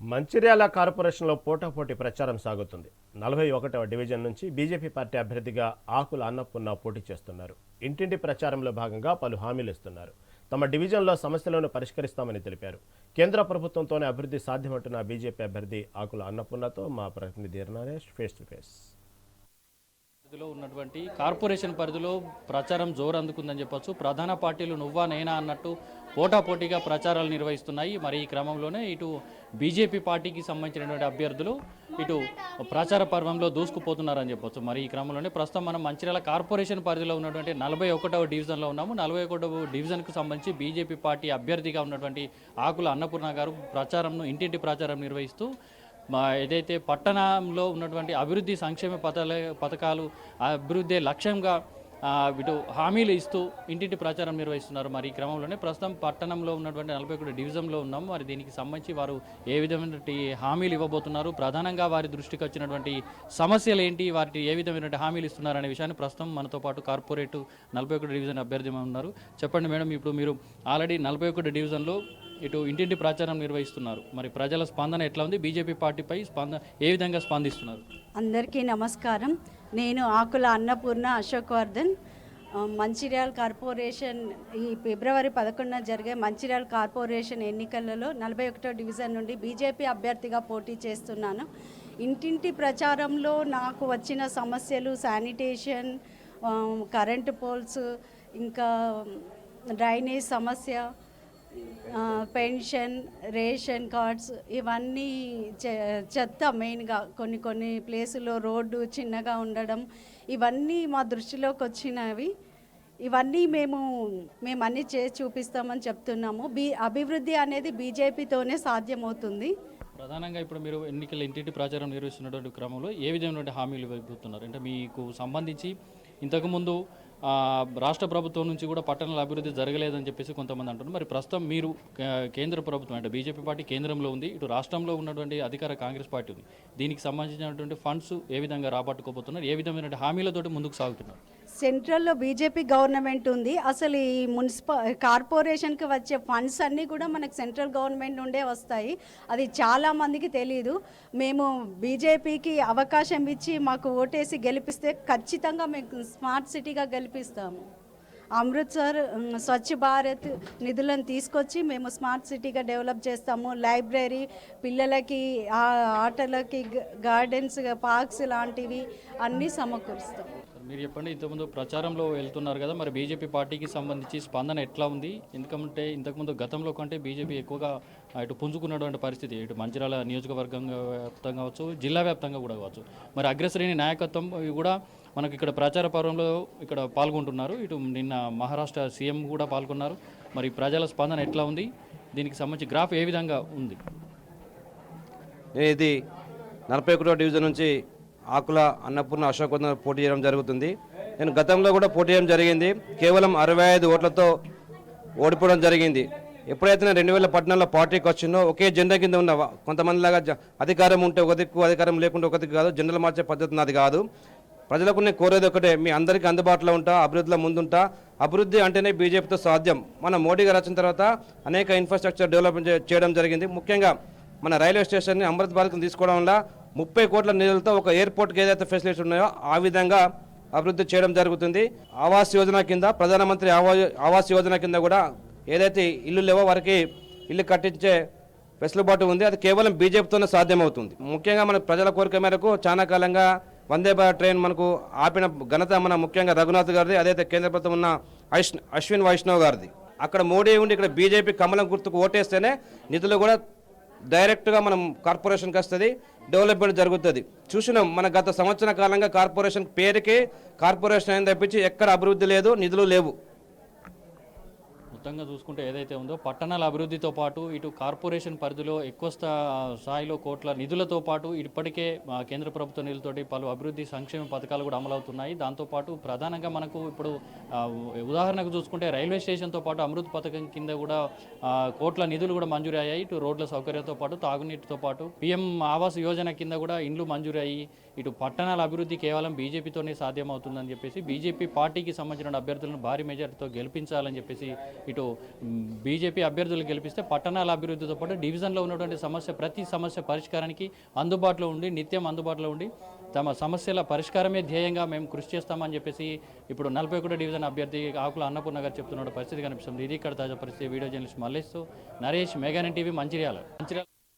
మంచిర్యాల కార్పొరేషన్లో పోటాపోటీ ప్రచారం సాగుతుంది. నలభై ఒకటవ డివిజన్ నుంచి బీజేపీ పార్టీ అభ్యర్థిగా ఆకుల అన్నపూర్ణ పోటీ చేస్తున్నారు. ఇంటింటి ప్రచారంలో భాగంగా పలు హామీలు ఇస్తున్నారు. తమ డివిజన్లో సమస్యలను పరిష్కరిస్తామని తెలిపారు. కేంద్ర ప్రభుత్వంతోనే అభివృద్ధి సాధ్యమంటున్న బీజేపీ అభ్యర్థి ఆకుల అన్నపూర్ణతో మా ప్రతినిధి నరేష్ ఫేస్ టు ఫేస్. పరిధిలో ఉన్నటువంటి కార్పొరేషన్ పరిధిలో ప్రచారం జోరు అందుకుందని చెప్పొచ్చు. ప్రధాన పార్టీలు నువ్వా నేనా అన్నట్టు పోటాపోటీగా ప్రచారాలు నిర్వహిస్తున్నాయి. మరి ఈ క్రమంలోనే ఇటు బీజేపీ పార్టీకి సంబంధించినటువంటి అభ్యర్థులు ఇటు ప్రచార పర్వంలో దూసుకుపోతున్నారని చెప్పొచ్చు. మరి ఈ క్రమంలోనే ప్రస్తుతం మనం మంచిర్యాల కార్పొరేషన్ పరిధిలో ఉన్నటువంటి నలభై ఒకటవ డివిజన్లో ఉన్నాము. నలభై ఒకటవ డివిజన్కు సంబంధించి బీజేపీ పార్టీ అభ్యర్థిగా ఉన్నటువంటి ఆకుల అన్నపూర్ణ గారు ప్రచారంను ఇంటింటి ప్రచారం నిర్వహిస్తూ మా ఏదైతే పట్టణంలో ఉన్నటువంటి అభివృద్ధి సంక్షేమ పథకాలు అభివృద్ధి లక్ష్యంగా ఇటు హామీలు ఇస్తూ ఇంటింటి ప్రచారం నిర్వహిస్తున్నారు. మరి ఈ క్రమంలోనే ప్రస్తుతం పట్టణంలో ఉన్నటువంటి నలభై ఒకటి డివిజన్లో ఉన్నాము మరి దీనికి సంబంధించి వారు ఏ విధమైనటువంటి హామీలు ఇవ్వబోతున్నారు? ప్రధానంగా వారి దృష్టికి వచ్చినటువంటి సమస్యలు ఏంటి? వాటి ఏ విధమైనటువంటి హామీలు ఇస్తున్నారు అనే విషయాన్ని ప్రస్తుతం మనతో పాటు కార్పొరేట్ నలభై ఒకటి డివిజన్ అభ్యర్థి ఉన్నారు. చెప్పండి మేడం ఇప్పుడు మీరు ఆల్రెడీ నలభై ఒకటి డివిజన్లో ఇటు ఇంటింటి ప్రచారం నిర్వహిస్తున్నారు. మరి ప్రజల స్పందన ఎట్లా ఉంది? బీజేపీ పార్టీపై స్పందన ఏ విధంగా స్పందిస్తున్నారు? అందరికీ నమస్కారం. నేను ఆకుల అన్నపూర్ణ అశోక్ వర్ధన్ మంచిర్యాల కార్పొరేషన్ ఈ ఫిబ్రవరి పదకొండున జరిగే మంచిర్యాల కార్పొరేషన్ ఎన్నికలలో నలభై ఒకటో డివిజన్ నుండి బీజేపీ అభ్యర్థిగా పోటీ చేస్తున్నాను. ఇంటింటి ప్రచారంలో నాకు వచ్చిన సమస్యలు శానిటేషన్ కరెంటు పోల్స్ ఇంకా డ్రైనేజ్ సమస్య పెన్షన్ రేషన్ కార్డ్స్ ఇవన్నీ చె- చెత్త మెయిన్గా కొన్ని కొన్ని ప్లేసుల్లో రోడ్డు చిన్నగా ఉండడం ఇవన్నీ మా దృష్టిలోకి వచ్చినవి. ఇవన్నీ మేము మేము అన్నీ చేసి చూపిస్తామని చెప్తున్నాము. బీ అభివృద్ధి అనేది బీజేపీతోనే సాధ్యమవుతుంది. ప్రధానంగా ఇప్పుడు మీరు ఎన్నికల ఇంటింటి ప్రచారం నిర్వహిస్తున్నటువంటి క్రమంలో ఏ విధమైనటువంటి హామీలు ఇవ్వబోతున్నారు అంటే మీకు సంబంధించి ఇంతకుముందు రాష్ట్ర ప్రభుత్వం నుంచి కూడా పట్టణాల అభివృద్ధి జరగలేదని చెప్పేసి కొంతమంది అంటున్నారు. మరి ప్రస్తుతం మీరు కేంద్ర ప్రభుత్వం అంటే బీజేపీ పార్టీ కేంద్రంలో ఉంది ఇటు రాష్ట్రంలో ఉన్నటువంటి అధికార కాంగ్రెస్ పార్టీ ఉంది. దీనికి సంబంధించినటువంటి ఫండ్స్ ఏ విధంగా రాబట్టుకోబోతున్నారు ఏ విధమైన హామీలతోటి ముందుకు సాగుతున్నారు? సెంట్రల్లో బీజేపీ గవర్నమెంట్ ఉంది. అసలు ఈ మున్సిపల్ కార్పొరేషన్కి వచ్చే ఫండ్స్ అన్నీ కూడా మనకు సెంట్రల్ గవర్నమెంట్ నుండే వస్తాయి. అది చాలా మందికి తెలియదు మేము బీజేపీకి అవకాశం ఇచ్చి మాకు ఓటేసి గెలిపిస్తే ఖచ్చితంగా మేము స్మార్ట్ సిటీగా గెలిపిస్తాము. అమృత్సర్ స్వచ్ఛ భారత్ నిధులను తీసుకొచ్చి మేము స్మార్ట్ సిటీగా డెవలప్ చేస్తాము. లైబ్రరీ పిల్లలకి ఆటలకి గార్డెన్స్ పార్క్స్ లాంటివి అన్నీ సమకూరుస్తాం మీరు చెప్పండి ఇంతకుముందు ప్రచారంలో వెళ్తున్నారు కదా మరి బీజేపీ పార్టీకి సంబంధించి స్పందన ఎట్లా ఉంది? ఎందుకంటే ఇంతకుముందు గతంలో కంటే బీజేపీ ఎక్కువగా ఇటు పుంజుకున్నటువంటి పరిస్థితి ఇటు మంచిర్యాల నియోజకవర్గం వ్యాప్తంగా కావచ్చు జిల్లా వ్యాప్తంగా కూడా కావచ్చు. మరి అగ్రశ్రేణి నాయకత్వం కూడా మనకి ఇక్కడ ప్రచార పర్వంలో ఇక్కడ పాల్గొంటున్నారు. ఇటు నిన్న మహారాష్ట్ర సీఎం కూడా పాల్గొన్నారు. మరి ప్రజల స్పందన ఎట్లా ఉంది? దీనికి సంబంధించి గ్రాఫ్ ఏ విధంగా ఉంది? నేను ఇది నలభై ఒకటో డివిజన్ నుంచి ఆకుల అన్నపూర్ణ అశోక్ పోటీ చేయడం జరుగుతుంది. నేను గతంలో కూడా పోటీ చేయడం జరిగింది. కేవలం అరవై ఐదు ఓట్లతో ఓడిపోవడం జరిగింది. ఎప్పుడైతే నేను రెండు వేల పద్నాలుగులో పార్టీకి వచ్చిందో ఒకే జెండా కింద ఉన్న కొంతమందిలాగా కొంతమంది లాగా జ- అధికారం ఉంటే ఒక దిక్కు అధికారం లేకుండా ఒక దిక్కు కాదు జెండలు మార్చే పద్ధతి నాది కాదు. ప్రజలకు నేను కోరేది ఒకటే మీ అందరికీ అందుబాటులో ఉంటా అభివృద్ధిలో ముందుంటా. అభివృద్ధి అంటేనే బీజేపీతో సాధ్యం. మన మోడీ గారు వచ్చిన తర్వాత అనేక ఇన్ఫ్రాస్ట్రక్చర్ డెవలప్మెంట్ చేయడం జరిగింది. ముఖ్యంగా మన రైల్వే స్టేషన్ని అమృత్ భారత్ని తీసుకోవడం వల్ల ముప్పై కోట్ల నిధులతో ఒక ఎయిర్పోర్ట్కి ఏదైతే ఫెసిలిటీస్ ఉన్నాయో ఆ విధంగా అభివృద్ధి చేయడం జరుగుతుంది. ఆవాస్ యోజన కింద ప్రధానమంత్రి ఆవా ఆవాస్ యోజన కింద కూడా ఏదైతే ఇల్లు లేవో వారికి ఇల్లు కట్టించే వెసులుబాటు ఉంది. అది కేవలం బీజేపీతోనే సాధ్యమవుతుంది. ముఖ్యంగా మన ప్రజల కోరిక మేరకు చాలా కాలంగా వందే భారత్ ట్రైన్ మనకు ఆపిన ఘనత మన ముఖ్యంగా రఘునాథ్ గారిది అదైతే కేంద్ర ప్రభుత్వం ఉన్న అశ్విన్ వైష్ణవ్ గారిది. అక్కడ మోడీ ఉండి ఇక్కడ బీజేపీ కమలం గుర్తుకు ఓటేస్తేనే నిధులు కూడా డైరెక్ట్గా మనం కార్పొరేషన్కి వస్తుంది డెవలప్మెంట్ జరుగుతుంది. చూసినాం మన గత సంవత్సర కాలంగా కార్పొరేషన్ పేరుకే కార్పొరేషన్ అని తప్పించి ఎక్కడ అభివృద్ధి లేదు నిధులు లేవు. మొత్తంగా చూసుకుంటే ఏదైతే ఉందో పట్టణాల అభివృద్ధితో పాటు ఇటు కార్పొరేషన్ పరిధిలో ఎక్కువ స్థాయిలో కోట్ల నిధులతో పాటు ఇప్పటికే కేంద్ర ప్రభుత్వ నిధులతోటి పలు అభివృద్ధి సంక్షేమ పథకాలు కూడా అమలవుతున్నాయి. దాంతోపాటు ప్రధానంగా మనకు ఇప్పుడు ఉదాహరణకు చూసుకుంటే రైల్వే స్టేషన్తో పాటు అమృత్ పథకం కింద కూడా కోట్ల నిధులు కూడా మంజూరు అయ్యాయి ఇటు రోడ్ల సౌకర్యంతో పాటు తాగునీటితో పాటు పిఎం ఆవాస్ యోజన కింద కూడా ఇండ్లు మంజూరయ్యి. ఇటు పట్టణాల అభివృద్ధి కేవలం బీజేపీతోనే సాధ్యమవుతుందని చెప్పేసి బీజేపీ పార్టీకి సంబంధించిన అభ్యర్థులను భారీ మెజార్టీతో గెలిపించాలని చెప్పేసి ఇటు బీజేపీ అభ్యర్థులు గెలిపిస్తే పట్టణాల అభివృద్ధితో పాటు డివిజన్లో ఉన్నటువంటి సమస్య ప్రతి సమస్య పరిష్కారానికి అందుబాటులో ఉండి నిత్యం అందుబాటులో ఉండి తమ సమస్యల పరిష్కారమే ధ్యేయంగా మేము కృషి చేస్తామని చెప్పేసి ఇప్పుడు నలభై ఒకటో డివిజన్ అభ్యర్థి ఆకుల అన్నపూర్ణ గారు చెప్తున్న పరిస్థితి కనిపిస్తుంది. ఇది ఇక్కడ తాజా పరిస్థితి. Video journalist Mallesh Naresh Megan TV Mancherial. Mancherial